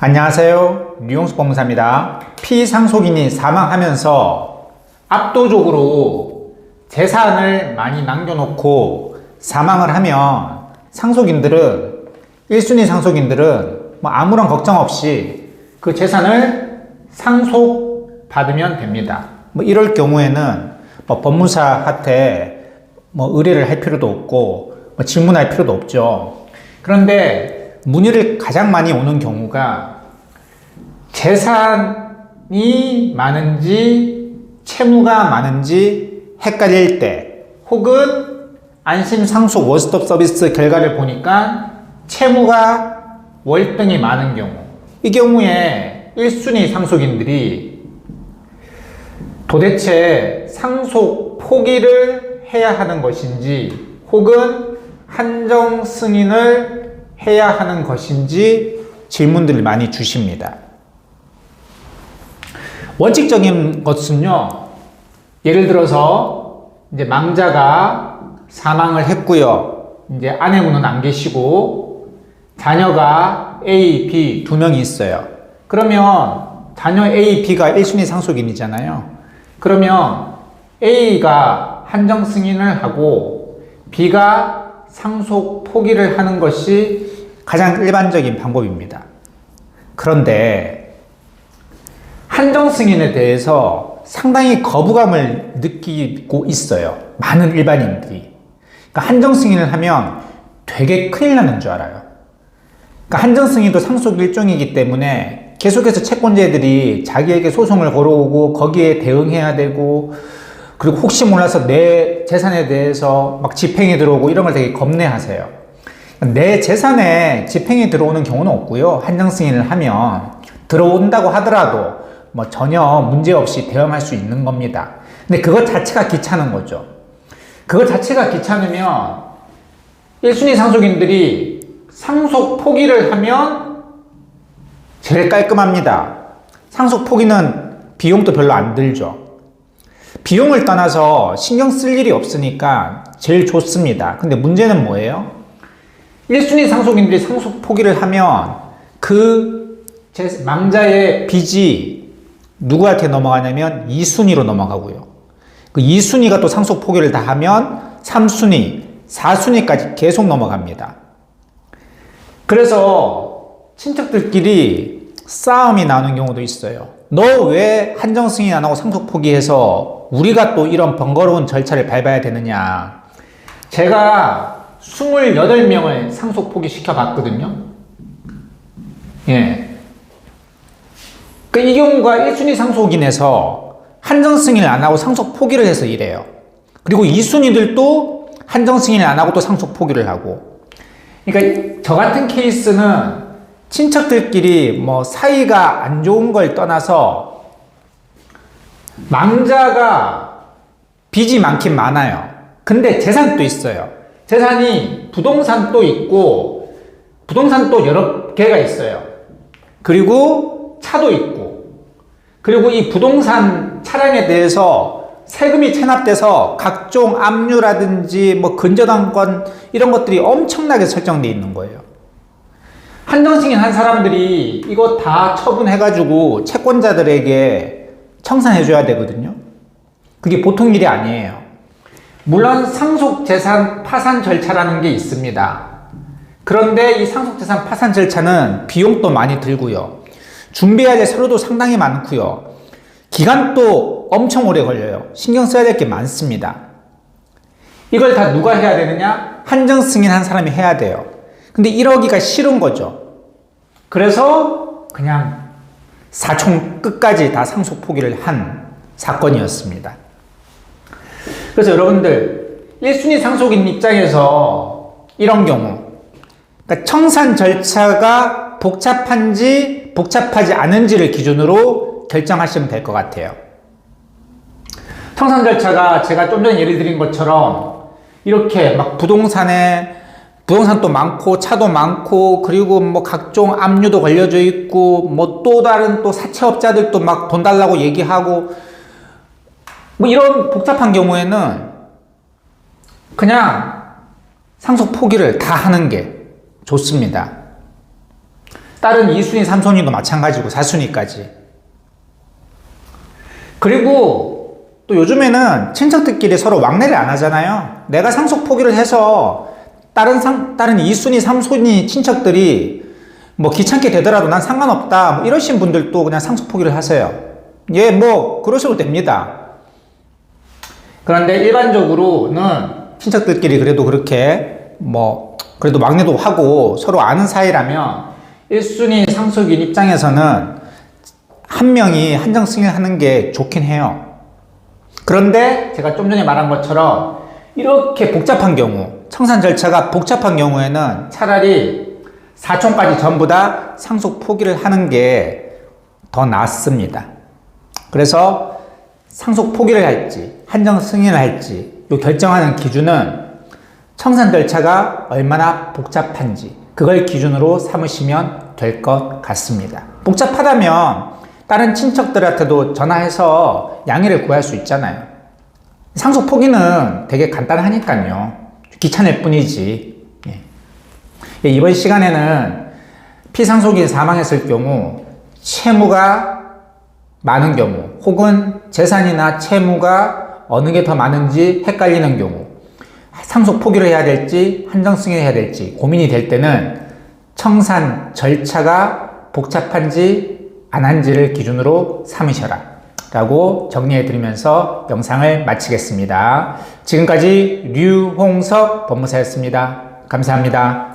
안녕하세요. 류용수 법무사입니다. 피상속인이 사망하면서 압도적으로 재산을 많이 남겨놓고 사망을 하면 상속인들은 1순위 상속인들은 뭐 아무런 걱정 없이 그 재산을 상속받으면 됩니다. 뭐 이럴 경우에는 뭐 법무사한테 뭐 의뢰를 할 필요도 없고 뭐 질문할 필요도 없죠. 그런데 문의를 가장 많이 오는 경우가 재산이 많은지 채무가 많은지 헷갈릴 때 혹은 안심 상속 원스톱 서비스 결과를 보니까 채무가 월등히 많은 경우 이 경우에 1순위 상속인들이 도대체 상속 포기를 해야 하는 것인지 혹은 한정 승인을 해야 하는 것인지 질문들을 많이 주십니다. 원칙적인 것은요, 예를 들어서 이제 망자가 사망을 했고요. 이제 아내분은 안 계시고 자녀가 A, B 두 명이 있어요. 그러면 자녀 A, B가 1순위 상속인이잖아요. 그러면 A가 한정 승인을 하고 B가 상속 포기를 하는 것이 가장 일반적인 방법입니다. 그런데 한정 승인에 대해서 상당히 거부감을 느끼고 있어요. 많은 일반인들이. 그러니까 한정 승인을 하면 되게 큰일 나는 줄 알아요. 그러니까 한정 승인도 상속 일종이기 때문에 계속해서 채권자들이 자기에게 소송을 걸어오고 거기에 대응해야 되고 그리고 혹시 몰라서 내 재산에 대해서 막 집행이 들어오고 이런 걸 되게 겁내하세요. 내 재산에 집행이 들어오는 경우는 없고요. 한정 승인을 하면 들어온다고 하더라도 뭐 전혀 문제 없이 대응할 수 있는 겁니다. 근데 그것 자체가 귀찮은 거죠. 그것 자체가 귀찮으면 1순위 상속인들이 상속 포기를 하면 제일 깔끔합니다. 상속 포기는 비용도 별로 안 들죠. 비용을 떠나서 신경 쓸 일이 없으니까 제일 좋습니다. 근데 문제는 뭐예요? 1순위 상속인들이 상속 포기를 하면 그 망자의 빚이 누구한테 넘어가냐면 2순위로 넘어가고요. 그 2순위가 또 상속 포기를 다 하면 3순위, 4순위까지 계속 넘어갑니다. 그래서 친척들끼리 싸움이 나는 경우도 있어요. 너 왜 한정 승인 안 하고 상속 포기해서 우리가 또 이런 번거로운 절차를 밟아야 되느냐. 제가 28명을 상속 포기 시켜 봤거든요. 예. 그이 경우가 1순위 상속인에서 한정 승인을 안 하고 상속 포기를 해서 이래요. 그리고 2순위들도 한정 승인을 안 하고 또 상속 포기를 하고. 그러니까 저 같은 케이스는 친척들끼리 뭐 사이가 안 좋은 걸 떠나서 망자가 빚이 많긴 많아요. 근데 재산도 있어요. 재산이 부동산도 있고 부동산도 여러 개가 있어요. 그리고 차도 있고 그리고 이 부동산 차량에 대해서 세금이 체납돼서 각종 압류라든지 뭐 근저당권 이런 것들이 엄청나게 설정돼 있는 거예요. 한정승인 한 사람들이 이거 다 처분해가지고 채권자들에게 청산해줘야 되거든요. 그게 보통 일이 아니에요. 물론 상속재산 파산 절차라는 게 있습니다. 그런데 이 상속재산 파산 절차는 비용도 많이 들고요. 준비해야 될 서류도 상당히 많고요. 기간도 엄청 오래 걸려요. 신경 써야 될 게 많습니다. 이걸 다 누가 해야 되느냐? 한정 승인한 사람이 해야 돼요. 근데 이러기가 싫은 거죠. 그래서 그냥 사총 끝까지 다 상속 포기를 한 사건이었습니다. 그래서 여러분들 1순위 상속인 입장에서 이런 경우 그러니까 청산 절차가 복잡한지 복잡하지 않은지를 기준으로 결정하시면 될 것 같아요. 청산 절차가 제가 좀 전에 예를 드린 것처럼 이렇게 막 부동산에 부동산도 많고 차도 많고 그리고 뭐 각종 압류도 걸려져 있고 뭐 또 다른 또 사채업자들도 막 돈 달라고 얘기하고 뭐 이런 복잡한 경우에는 그냥 상속 포기를 다 하는 게 좋습니다. 다른 2순위, 3순위도 마찬가지고 4순위까지. 그리고 또 요즘에는 친척들끼리 서로 왕래를 안 하잖아요. 내가 상속 포기를 해서 다른 상, 다른 2순위, 3순위 친척들이 뭐 귀찮게 되더라도 난 상관없다. 뭐 이러신 분들도 그냥 상속 포기를 하세요. 예, 뭐, 그러셔도 됩니다. 그런데 일반적으로는 친척들끼리 그래도 그렇게 뭐, 그래도 막내도 하고 서로 아는 사이라면 1순위 상속인 입장에서는 한 명이 한정 승인하는 게 좋긴 해요. 그런데 제가 좀 전에 말한 것처럼 이렇게 복잡한 경우, 청산 절차가 복잡한 경우에는 차라리 사촌까지 전부 다 상속 포기를 하는 게 더 낫습니다. 그래서 상속 포기를 할지, 한정 승인을 할지, 요 결정하는 기준은 청산 절차가 얼마나 복잡한지, 그걸 기준으로 삼으시면 될 것 같습니다. 복잡하다면 다른 친척들한테도 전화해서 양해를 구할 수 있잖아요. 상속 포기는 되게 간단하니까요. 귀찮을 뿐이지. 예. 예, 이번 시간에는 피상속인 사망했을 경우 채무가 많은 경우 혹은 재산이나 채무가 어느 게 더 많은지 헷갈리는 경우 상속 포기를 해야 될지 한정 승인해야 될지 고민이 될 때는 청산 절차가 복잡한지 안 한지를 기준으로 삼으셔라 라고 정리해 드리면서 영상을 마치겠습니다. 지금까지 류홍석 법무사였습니다. 감사합니다.